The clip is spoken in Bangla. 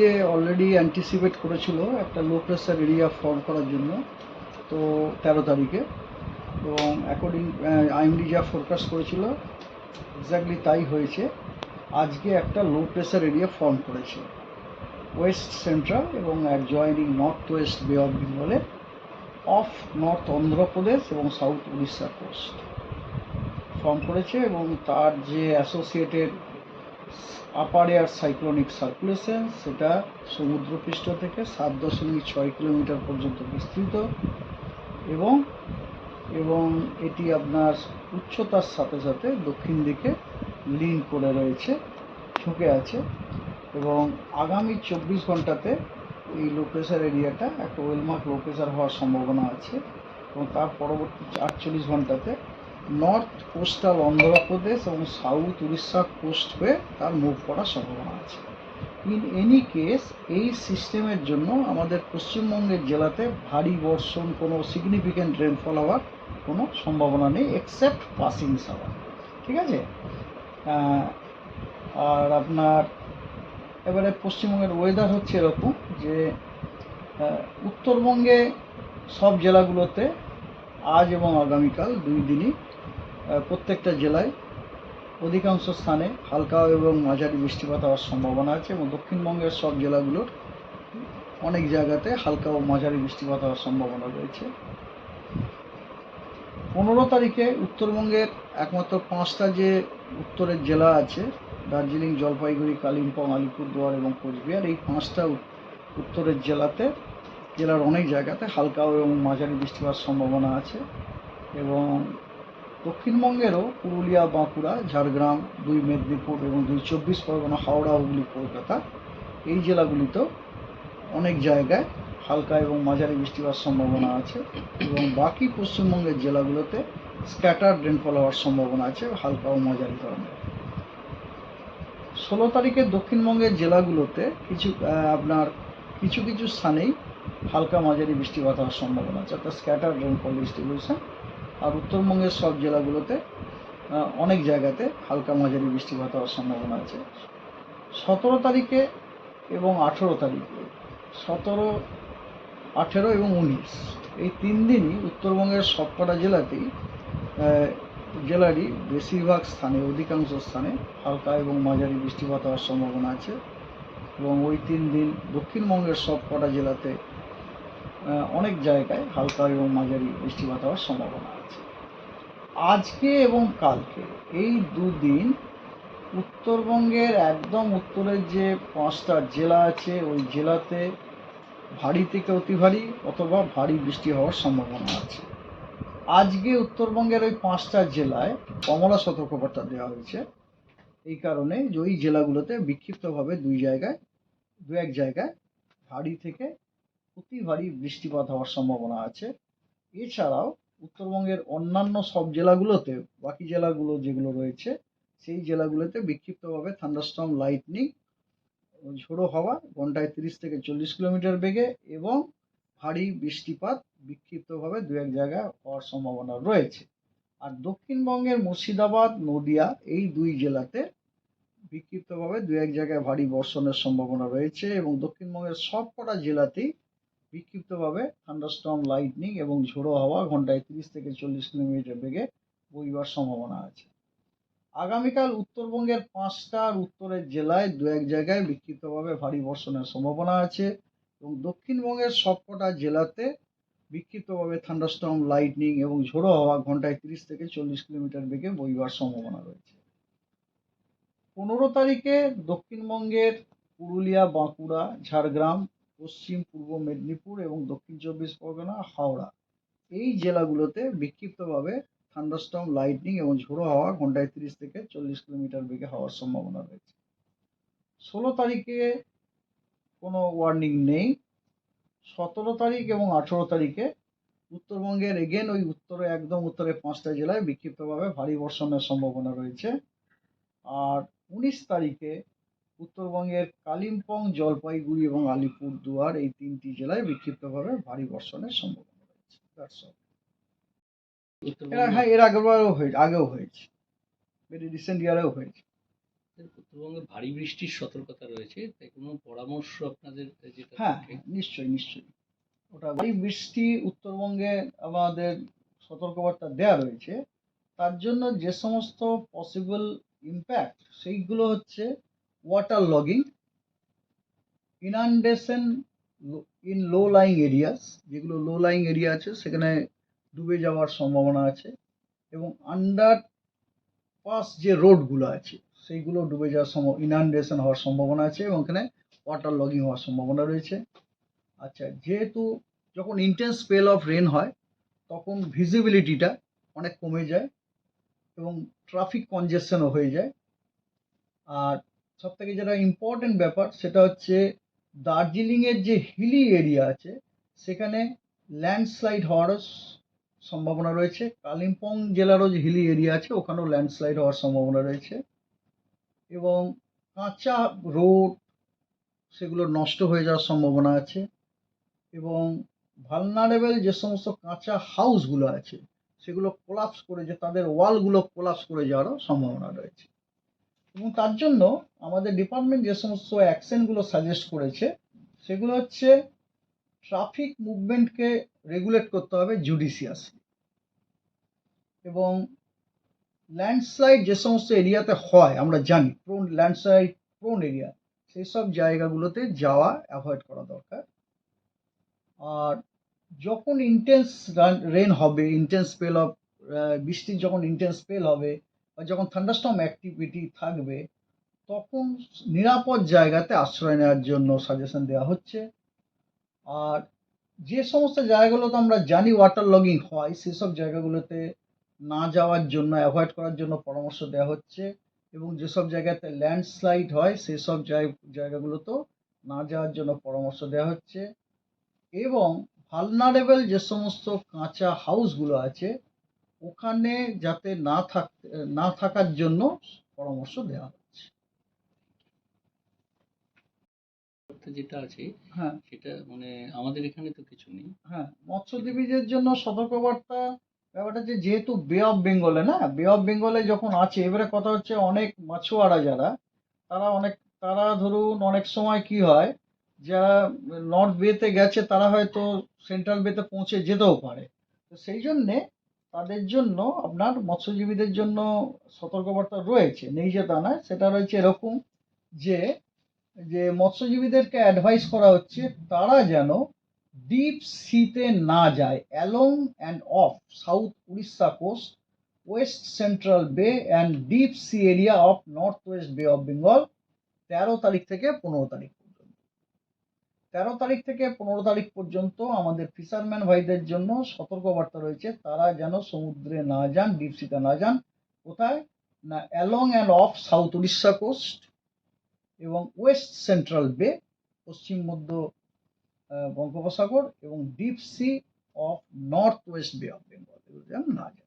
যে অলরেডি অ্যান্টিসিপেট করেছিল একটা লো প্রেসার এরিয়া ফর্ম করার জন্য, তো তেরো তারিখে। এবং অ্যাকর্ডিং আইএমডি যা ফোরকাস্ট করেছিল এক্স্যাক্টলি তাই হয়েছে। আজকে একটা লো প্রেসার এরিয়া ফর্ম করেছে। ওয়েস্ট সেন্ট্রাল এবং adjoining north west bay of বেঙ্গলে অফ নর্থ অন্ধ্রপ্রদেশ এবং সাউথ উড়িষ্যা কোস্ট ফর্ম করেছে এবং তার যে associated upper air cyclonic circulation, সেটা সমুদ্রপৃষ্ঠ থেকে সাত দশমিক ছয় কিলোমিটার পর্যন্ত বিস্তৃত এবং এবং এটি আপনার উচ্চতার সাথে সাথে দক্ষিণ দিকে লিন করে রয়েছে, ঝুঁকে আছে এবং আগামী চব্বিশ ঘন্টাতে এই লো প্রেশার এরিয়াটা একটা ওয়েলমার্ক লো প্রেশার হওয়ার সম্ভাবনা আছে এবং তার পরবর্তী আটচল্লিশ ঘন্টাতে নর্থ কোস্টাল অন্ধ্রপ্রদেশ এবং সাউথ উড়িষ্যা কোস্ট হয়ে তার মুভ করার সম্ভাবনা আছে। ইন এনি কেস এই সিস্টেমের জন্য আমাদের পশ্চিমবঙ্গের জেলাতে ভারী বর্ষণ, কোনো সিগনিফিক্যান্ট রেনফল হওয়ার কোনো সম্ভাবনা নেই এক্সেপ্ট পাসিং সাওয়ার ঠিক আছে? আর আপনার এবারে পশ্চিমবঙ্গের ওয়েদার হচ্ছে এরকম যে উত্তরবঙ্গে সব জেলাগুলোতে আজ এবং আগামীকাল দুই দিনই প্রত্যেকটা জেলায় অধিকাংশ স্থানে হালকা এবং মাঝারি বৃষ্টিপাত হওয়ার সম্ভাবনা আছে এবং দক্ষিণবঙ্গের সব জেলাগুলোর অনেক জায়গাতে হালকা ও মাঝারি বৃষ্টিপাত হওয়ার সম্ভাবনা রয়েছে। পনেরো তারিখে উত্তরবঙ্গের একমাত্র পাঁচটা যে উত্তরের জেলা আছে, দার্জিলিং, জলপাইগুড়ি, কালিম্পং, আলিপুরদুয়ার এবং কোচবিহার, এই পাঁচটা উত্তরের জেলাতে, জেলার অনেক জায়গাতে হালকা এবং মাঝারি বৃষ্টিপাত সম্ভাবনা আছে এবং দক্ষিণবঙ্গেরও পুরুলিয়া, বাঁকুড়া, ঝাড়গ্রাম, দুই মেদিনীপুর এবং দুই চব্বিশ পরগনা, হাওড়া, হুগলি, কলকাতা এই জেলাগুলিতেও অনেক জায়গায় হালকা এবং মাঝারি বৃষ্টিপাত সম্ভাবনা আছে এবং বাকি পশ্চিমবঙ্গের জেলাগুলোতে স্ক্যাটার রেনফল হওয়ার সম্ভাবনা আছে হালকা ও মাঝারি ধরনের। ষোলো তারিখে দক্ষিণবঙ্গের জেলাগুলোতে কিছু আপনার কিছু কিছু স্থানেই হালকা মাঝারি বৃষ্টিপাত হওয়ার সম্ভাবনা আছে, অর্থাৎ স্ক্যাটার রেনফল ডিস্ট্রিবিউশন আর উত্তরবঙ্গের সব জেলাগুলোতে অনেক জায়গাতে হালকা মাঝারি বৃষ্টিপাত হওয়ার সম্ভাবনা আছে। সতেরো তারিখে এবং আঠেরো তারিখে, সতেরো, আঠেরো এবং উনিশ, এই তিন দিনই উত্তরবঙ্গের সবকটা জেলাতেই জেলারই বেশিরভাগ স্থানে, অধিকাংশ স্থানে হালকা এবং মাঝারি বৃষ্টিপাত হওয়ার সম্ভাবনা আছে এবং ওই তিন দিন দক্ষিণবঙ্গের সব কটা জেলাতে অনেক জায়গায় হালকা এবং মাঝারি বৃষ্টিপাত হওয়ার সম্ভাবনা আছে। আজকে এবং কালকে। এই দুদিন উত্তরবঙ্গের একদম উত্তরের যে পাঁচটা জেলা আছে, ওই জেলাতে ভারী থেকে অতি ভারী অথবা ভারী বৃষ্টি হওয়ার সম্ভাবনা আছে। আজকে উত্তরবঙ্গের ওই পাঁচটা জেলায় কমলা সতর্কবার্তা দেওয়া হয়েছে। এই কারণে যে ওই জেলাগুলোতে বিক্ষিপ্তভাবে দুই জায়গায়, দু এক জায়গায় ভারী থেকে অতি ভারী বৃষ্টিপাত হওয়ার সম্ভাবনা আছে। এছাড়াও উত্তরবঙ্গের অন্যান্য সব জেলাগুলোতে, বাকি জেলাগুলো যেগুলো রয়েছে, সেই জেলাগুলোতে বিক্ষিপ্তভাবে থান্ডারস্টর্ম লাইটনিং ঝোড়ো হাওয়া, ঘন্টায় তিরিশ থেকে চল্লিশ কিলোমিটার বেগে এবং ভারী বৃষ্টিপাত বিক্ষিপ্তভাবে দু এক জায়গায় হওয়ার সম্ভাবনা রয়েছে। আর দক্ষিণবঙ্গের মুর্শিদাবাদ, নদিয়া এই দুই জেলাতে বিক্ষিপ্তভাবে দু এক জায়গায় ভারী বর্ষণের সম্ভাবনা রয়েছে এবং দক্ষিণবঙ্গের সবকটা জেলাতেই বিক্ষিপ্তভাবে থান্ডারস্টর্ম লাইটনিং এবং ঝোড়ো হাওয়া ঘন্টায় তিরিশ থেকে চল্লিশ কিলোমিটার বেগে বইবার সম্ভাবনা আছে। আগামীকাল উত্তরবঙ্গের পাঁচটার উত্তরের জেলায় দু এক জায়গায় বিক্ষিপ্তভাবে ভারী বর্ষণের সম্ভাবনা আছে এবং দক্ষিণবঙ্গের সবকটা জেলাতে বিক্ষিপ্তভাবে থান্ডারস্টর্ম লাইটনিং এবং ঝোড়ো হাওয়া ঘন্টায় তিরিশ থেকে চল্লিশ কিলোমিটার বেগে বইবার সম্ভাবনা রয়েছে। পনেরো তারিখে দক্ষিণবঙ্গের পুরুলিয়া, বাঁকুড়া, ঝাড়গ্রাম পশ্চিম, পূর্ব মেদিনীপুর এবং দক্ষিণ চব্বিশ পরগনা, হাওড়া। এই জেলাগুলোতে বিক্ষিপ্তভাবে থান্ডারস্টর্ম লাইটনিং এবং ঝোড়ো হাওয়া ঘন্টায় তিরিশ থেকে চল্লিশ কিলোমিটার বেগে হওয়ার সম্ভাবনা রয়েছে। ষোলো তারিখে কোনো ওয়ার্নিং নেই। সতেরো তারিখ এবং আঠেরো তারিখে উত্তরবঙ্গের এগেন ওই উত্তরে, একদম উত্তরে পাঁচটা জেলায় বিক্ষিপ্তভাবে ভারী বর্ষণের সম্ভাবনা রয়েছে। আর উনিশ তারিখে উত্তরবঙ্গের কালিম্পং জলপাইগুড়ি এবং আলিপুরদুয়ার এই তিনটি জেলায় বিক্ষিপ্তভাবে ভারী বর্ষণের সম্ভাবনা রয়েছে। হ্যাঁ এর আগেবারও হয়েছে আগেও হয়েছে। ভেরি রিসেন্ট ইয়ারেও হয়েছে। উত্তরবঙ্গে ভারী বৃষ্টির সতর্কতা রয়েছে তাই কোনো পরামর্শ আপনাদের যেটা হ্যাঁ নিশ্চয়ই নিশ্চয়ই। ওটা এই বৃষ্টি উত্তরবঙ্গে আমাদের সতর্কবার্তা দেওয়া রয়েছে। তার জন্য যে সমস্ত পসিবল ইম্প্যাক্ট সেইগুলো হচ্ছে water logging inundation in low lying areas যেগুলো লো লাইং এরিয়া আছে, সেখানে ডুবে যাওয়ার সম্ভাবনা আছে, এবং আন্ডার পাস যে রোডগুলো আছে, সেইগুলো ডুবে যাওয়ার সম্ভব ইনান্ডেশন হওয়ার সম্ভাবনা আছে, এবং ওখানে ওয়াটার লগিং হওয়ার সম্ভাবনা রয়েছে। আচ্ছা যেহেতু যখন ইন্টেন্স স্পেল অফ রেন হয়, তখন ভিজিবিলিটিটা অনেক কমে যায়, এবং ট্রাফিক কনজেশনও হয়ে যায়। আর সব থেকে যেটা ইম্পর্টেন্ট ব্যাপার সেটা হচ্ছে দার্জিলিংয়ের যে হিলি এরিয়া আছে, সেখানে ল্যান্ডস্লাইড হওয়ারও সম্ভাবনা রয়েছে। কালিম্পং জেলারও যে হিলি এরিয়া আছে, ওখানেও ল্যান্ডস্লাইড হওয়ার সম্ভাবনা রয়েছে। এবং কাঁচা রোড, সেগুলো নষ্ট হয়ে যাওয়ার সম্ভাবনা আছে। এবং ভালনারেবল যে সমস্ত কাঁচা হাউসগুলো আছে, সেগুলো কোলাপস করে যে তাদের ওয়ালগুলো কোলাপস করে যাওয়ারও সম্ভাবনা রয়েছে। এবং তার জন্য আমাদের ডিপার্টমেন্ট যে সমস্ত অ্যাকশনগুলো সাজেস্ট করেছে, সেগুলো হচ্ছে ট্রাফিক মুভমেন্টকে রেগুলেট করতে হবে জুডিশিয়াসলি এবং ল্যান্ডস্লাইড যে সমস্ত এরিয়াতে হয়, আমরা জানি প্রোন ল্যান্ডস্লাইড প্রোন এরিয়া সেই সব জায়গাগুলোতে যাওয়া অ্যাভয়েড করা দরকার। আর যখন ইন্টেন্স রেন হবে ইন্টেন্স স্পেল অফ বৃষ্টির যখন ইন্টেন্স স্পেল হবে যখন থান্ডারস্টর্ম অ্যাক্টিভিটি থাকবে, তখন নিরাপদ জায়গাতে আশ্রয় নেওয়ার জন্য সাজেশন দেওয়া হচ্ছে। আর যে সমস্ত জায়গাগুলোতে আমরা জানি ওয়াটার লগিং হয়, সেসব জায়গাগুলোতে না যাওয়ার জন্য অ্যাভয়েড করার জন্য পরামর্শ দেওয়া হচ্ছে এবং যেসব জায়গাতে ল্যান্ডস্লাইড হয়, সেসব জায়- জায়গাগুলোতেও না যাওয়ার জন্য পরামর্শ দেওয়া হচ্ছে। এবং ভালনারেবল যে সমস্ত কাঁচা হাউসগুলো আছে ওখানে যাতে না থাকতে না থাকার জন্য পরামর্শ দেওয়া হচ্ছে। যেটা আছে হ্যাঁ। সেটা মানে আমাদের এখানে তো কিছু নেই। হ্যাঁ মৎস্যজীবীদের জন্য সতর্কবার্তা ব্যাপারটা যে যেহেতু বে অফ বেঙ্গলে না বে অফ বেঙ্গলে যখন আছে এবারে কথা হচ্ছে অনেক মাছুয়ারা যারা তারা অনেক তারা ধরুন অনেক সময় কি হয় যারা নর্থ বেতে গেছে তারা হয়তো সেন্ট্রাল বেতে পৌঁছে যেতেও পারে। তো সেই জন্যে তাদের জন্য, আপনার মৎস্যজীবীদের জন্য সতর্কবার্তা রয়েছে নয়। সেটা রয়েছে এরকম যে যে মৎস্যজীবীদেরকে অ্যাডভাইস করা হচ্ছে, তারা যেন ডিপ সিতে না যায় along and off south Orissa coast west central bay and deep sea area off north west bay of Bengal তেরো তারিখ থেকে পনেরো তারিখ তেরো তারিখ থেকে পনেরো তারিখ পর্যন্ত আমাদের ফিশারম্যান ভাইদের জন্য সতর্কবার্তা রয়েছে, তারা যেন সমুদ্রে না যান ডিপ সিতে না যান। কোথায়? না along and off south Orissa coast এবং ওয়েস্ট সেন্ট্রাল বে পশ্চিম মধ্য বঙ্গোপসাগর এবং deep sea of north west bay of Bengal এগুলো যেন না যায়